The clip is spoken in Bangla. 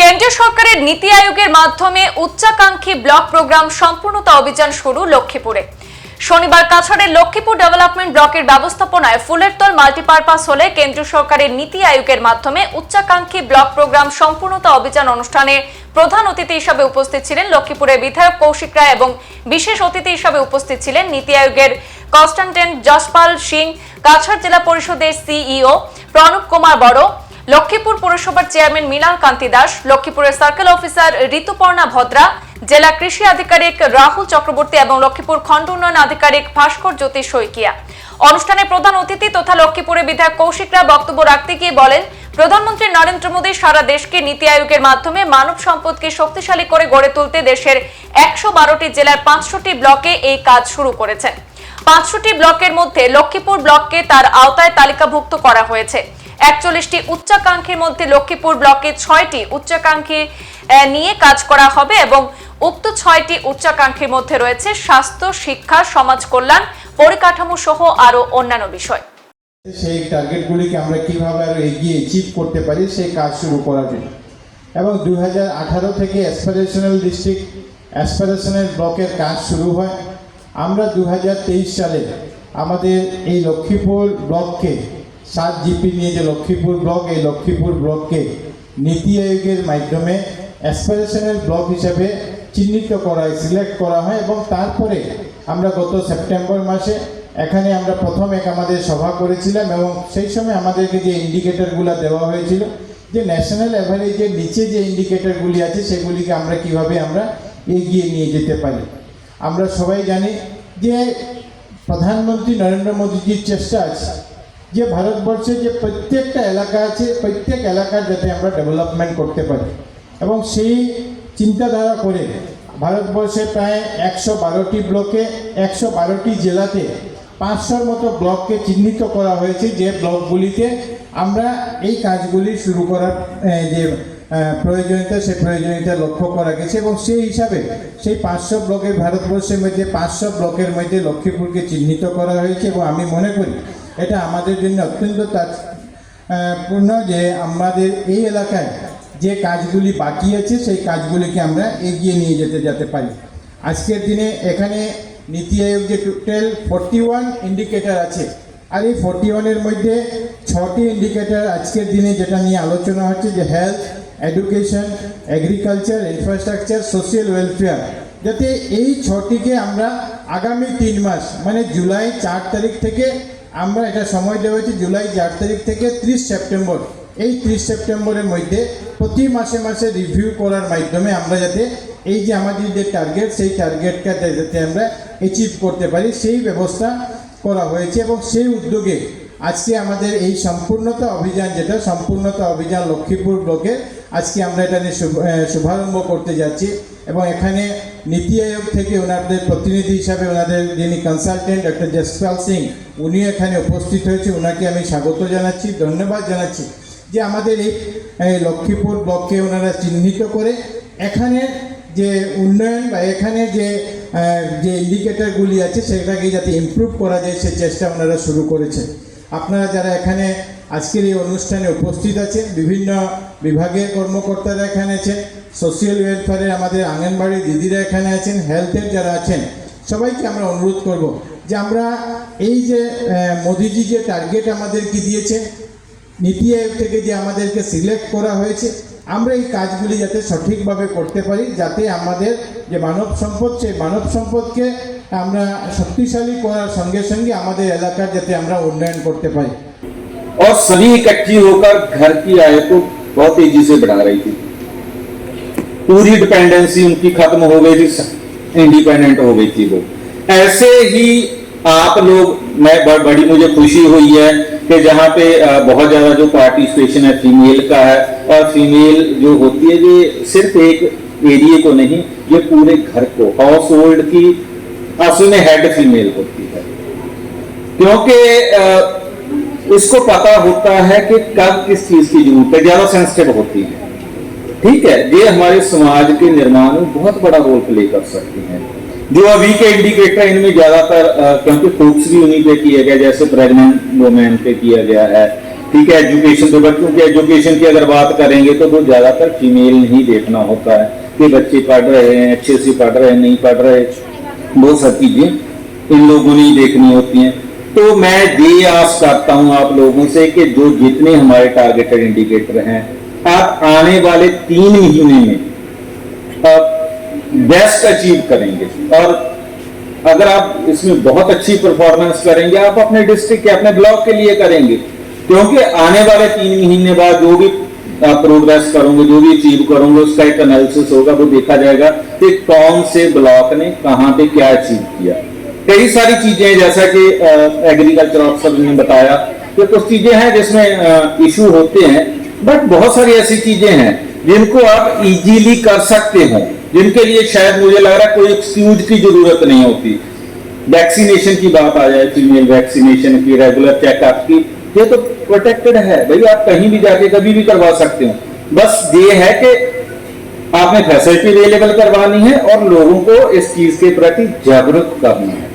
কেন্দ্রীয় সরকারের নীতি আয়োগের মাধ্যমে উচ্চাকাঙ্ক্ষী ব্লক প্রোগ্রাম সম্পূর্ণতা অভিযান শুরু লক্ষ্মীপুরে। শনিবার কাছাড়ের লক্ষ্মীপুর ডেভেলপমেন্ট ব্লকের ব্যবস্থাপনায় ফুলেরতল মাল্টিপারপাস হলে কেন্দ্রীয় সরকারের নীতি আয়োগের মাধ্যমে উচ্চাকাঙ্ক্ষী ব্লক প্রোগ্রাম সম্পূর্ণতা অভিযান অনুষ্ঠানে প্রধান অতিথি হিসাবে উপস্থিত ছিলেন লক্ষ্মীপুরের বিধায়ক কৌশিক রায় এবং বিশেষ অতিথি হিসাবে উপস্থিত ছিলেন নীতি আয়োগের কনস্টান্টেন্ট যশপাল সিং, কাছাড় জেলা পরিষদের সিইও প্রণব কুমার বড় লক্ষ্মীপুর পুরসভার চেয়ারম্যান মৃণাল কান্তি দাস, লক্ষ্মীপুরের সার্কেল অফিসার ঋতুপর্ণা ভদ্রা, জেলা কৃষি আধিকারিক রাহুল চক্রবর্তী এবং লক্ষ্মীপুর খণ্ড উন্নয়ন আধিকারিক ভাস্কর জ্যোতি শইকিয়া। অনুষ্ঠানে প্রধান অতিথি তথা লক্ষ্মীপুরের বিধায়ক কৌশিক রায় বক্তব্য রাখতে গিয়ে বলেন, প্রধানমন্ত্রী নরেন্দ্র মোদী সারা দেশকে নীতি আয়োগের মাধ্যমে মানব সম্পদকে শক্তিশালী করে গড়ে তুলতে দেশের একশো বারোটি জেলার পাঁচশোটি ব্লকে এই কাজ শুরু করেছেন পাঁচশোটি ব্লকের মধ্যে লক্ষ্মীপুর ব্লককে তার আওতায় তালিকাভুক্ত করা হয়েছে। একচল্লিশটি উচ্চাকাঙ্ক্ষীর মধ্যে লক্ষ্মীপুর ব্লকে ছয়টি উচ্চাকাঙ্ক্ষী নিয়ে কাজ করা হবে এবং উক্ত ছয়টি উচ্চাকাঙ্ক্ষীর মধ্যে রয়েছে স্বাস্থ্য, শিক্ষা, সমাজ কল্যাণ, পরিকাঠামো সহ আরও অন্যান্য বিষয়। সেই টার্গেটগুলিকে আমরা কীভাবে আরও এগিয়ে অ্যাচিভ করতে পারি, সেই কাজ শুরু করার জন্য। এবং দু হাজার আঠারো থেকে অ্যাসপারেশনাল ডিস্ট্রিক্ট অ্যাসপারেশনাল ব্লকের কাজ শুরু হয়। আমরা দু হাজার তেইশ সালে আমাদের এই লক্ষ্মীপুর ব্লককে সাত জিপি নিয়ে যে লক্ষ্মীপুর ব্লক, এই লক্ষ্মীপুর ব্লককে নীতি আয়োগের মাধ্যমে অ্যাসপারেশনাল ব্লক হিসাবে চিহ্নিত করা হয় সিলেক্ট করা হয় এবং তারপরে আমরা গত সেপ্টেম্বর মাসে এখানে আমরা প্রথম এক আমাদের সভা করেছিলাম এবং সেই সময় আমাদেরকে যে ইন্ডিকেটরগুলো দেওয়া হয়েছিল, যে ন্যাশনাল অ্যাভারেজের নিচে যে ইন্ডিকেটরগুলি আছে সেগুলিকে আমরা কীভাবে আমরা এগিয়ে নিয়ে যেতে পারি। আমরা সবাই জানি যে প্রধানমন্ত্রী নরেন্দ্র মোদীজির চেষ্টা আছে। যে ভারতবর্ষে যে প্রত্যেকটা এলাকা আছে, প্রত্যেক এলাকার যাতে আমরা ডেভেলপমেন্ট করতে পারি। এবং সেই চিন্তাধারা করে ভারতবর্ষে প্রায় একশো বারোটি ব্লকে একশো বারোটি জেলাতে পাঁচশোর মতো ব্লককে চিহ্নিত করা হয়েছে, যে ব্লকগুলিতে আমরা এই কাজগুলি শুরু করার যে প্রয়োজনীয়তা, সেই প্রয়োজনীয়তা লক্ষ্য করা গেছে। এবং সেই হিসাবে সেই পাঁচশো ব্লকের ভারতবর্ষের মধ্যে, পাঁচশো ব্লকের মধ্যে লক্ষ্মীপুরকে চিহ্নিত করা হয়েছে। এবং আমি মনে করি এটা আমাদের জন্য অত্যন্ত তাৎ- আহ, পূর্ণ যে আমাদের এই এলাকায় যে কাজগুলি বাকি আছে সেই কাজগুলিকে আমরা এগিয়ে নিয়ে যেতে যেতে পারি। আজকের দিনে এখানে নীতি আয়োগ যে টোটাল ফোরটি ওয়ান ইন্ডিকেটার আছে আর এই ফোরটি ওয়ানের মধ্যে ছটি ইন্ডিকেটার আজকের দিনে যেটা নিয়ে আলোচনা হচ্ছে যে health education agriculture infrastructure social welfare যাতে এই ছটিকে আমরা আগামী তিন মাস মানে জুলাই চার তারিখ থেকে আমরা এটা সময় দেওয়া হয়েছে জুলাই চার তারিখ থেকে ত্রিশ সেপ্টেম্বর। এই ত্রিশ সেপ্টেম্বরের মধ্যে প্রতি মাসে মাসে রিভিউ করার মাধ্যমে আমরা যাতে এই যে আমাদের যে টার্গেট সেই টার্গেটটা যাতে আমরা অ্যাচিভ করতে পারি, সেই ব্যবস্থা করা হয়েছে এবং সেই উদ্যোগে আজকে আমাদের এই সম্পূর্ণতা অভিযান যেটা, সম্পূর্ণতা অভিযান লক্ষ্মীপুর ব্লকে আজকে আমরা এটা নিয়ে শুভ- শুভারম্ভ করতে যাচ্ছি এবং এখানে নীতি আয়োগ থেকে ওনাদের প্রতিনিধি হিসাবে ওনাদের যিনি কনসালটেন্ট ডক্টর জসপাল সিং উনি এখানে উপস্থিত হয়েছে। ওনাকে আমি স্বাগত জানাচ্ছি, ধন্যবাদ জানাচ্ছি যে আমাদের এই লক্ষ্মীপুর ব্লককে ওনারা চিহ্নিত করে এখানে যে উন্নয়ন বা এখানে যে যে ইন্ডিকেটরগুলি আছে, সেটাকে যাতে ইমপ্রুভ করা যায়, সে চেষ্টা ওনারা শুরু করেছে আপনারা যারা এখানে আজকের এই অনুষ্ঠানে উপস্থিত আছেন বিভিন্ন বিভাগের কর্মকর্তারা এখানে আছেন সোশিয়াল ওয়েলফেয়ারের আমাদের আঙ্গনবাড়ি দিদিরা এখানে আছেন হেলথের যারা আছেন, সবাইকে আমরা অনুরোধ করব যে আমরা এই যে মোদিজি যে টার্গেট আমাদেরকে দিয়েছে, নীতি আয়োগ থেকে যে আমাদেরকে সিলেক্ট করা হয়েছে, আমরা এই কাজগুলি যাতে সঠিকভাবে করতে পারি, যাতে আমাদের যে মানব সম্পদ, সেই মানব সম্পদকে আমরা শক্তিশালী করার সঙ্গে সঙ্গে আমাদের এলাকার যাতে আমরা উন্নয়ন করতে পারি। और सभी इकट्ठी होकर घर की आय को बहुत तेज़ी से बढ़ा रही थी। पूरी डिपेंडेंसी उनकी खत्म हो गई थी इंडिपेंडेंट हो गई थी वो। ऐसे ही आप लोग, मैं बड़ी, मुझे खुशी हुई है कि जहाँ पे बहुत ज़्यादा जो पार्टिसिपेशन है फीमेल का है, और फीमेल जो होती है, ये सिर्फ़ एक एरिया को नहीं, ये पूरे घर को हाउस होल्ड की असल में हेड फीमेल होती है। क्योंकि इसको पता होता है कि कब किस चीज़ की ज़रूरत है। ज़्यादा सेंसिटिव होती है। ठीक है? ये हमारे समाज के निर्माण में बहुत बड़ा रोल प्ले कर सकती हैं। जो अभी के इंडिकेटर इनमें ज़्यादातर क्योंकि फोकस भी उन्हीं पे किया गया जैसे प्रेग्नेंट वोमेन पे किया गया है। ठीक है? एजुकेशन तो बच्चों की एजुकेशन की अगर बात करेंगे तो वो ज़्यादातर फीमेल ही देखना होता है कि बच्चे पढ़ रहे हैं, अच्छे से पढ़ रहे हैं, नहीं पढ़ रहे वो सब चीज़ें इन लोगों ने देखनी होती हैं। तो मैं ये आस करता हूँ आप लोगों से कि जो जितने हमारे टारगेटेड इंडिकेटर हैं, आप आने वाले तीन महीने में बेस्ट अचीव करेंगे। और अगर आप इसमें बहुत अच्छी परफॉर्मेंस करेंगे, आप अपने डिस्ट्रिक्ट के, अपने ब्लॉक के लिए करेंगे। क्योंकि आने वाले तीन महीने बाद जो भी आप प्रोग्रेस करोगे, जो भी अचीव करोगे, उसका एक एनालिसिस होगा, वो देखा जाएगा कि कौन से ब्लॉक ने कहाँ पे क्या अचीव किया। कई सारी चीज़ें, जैसा कि एग्रीकल्चर ऑफिसर ने बताया कि कुछ चीज़ें हैं जिसमें इशू होते हैं बट बहुत सारी ऐसी चीज़ें हैं जिनको आप इजीली कर सकते हो, जिनके लिए शायद मुझे लग रहा है कोई एक्सक्यूज की ज़रूरत नहीं होती। वैक्सीनेशन की बात आ जाए फीमेल वैक्सीनेशन की रेगुलर चेकअप की, ये तो प्रोटेक्टेड है। भाई आप कहीं भी जाके कभी भी करवा सकते हो। बस ये है कि आपने फैसिलिटी अवेलेबल करवानी है और लोगों को इस चीज़ के प्रति जागरूक करना है।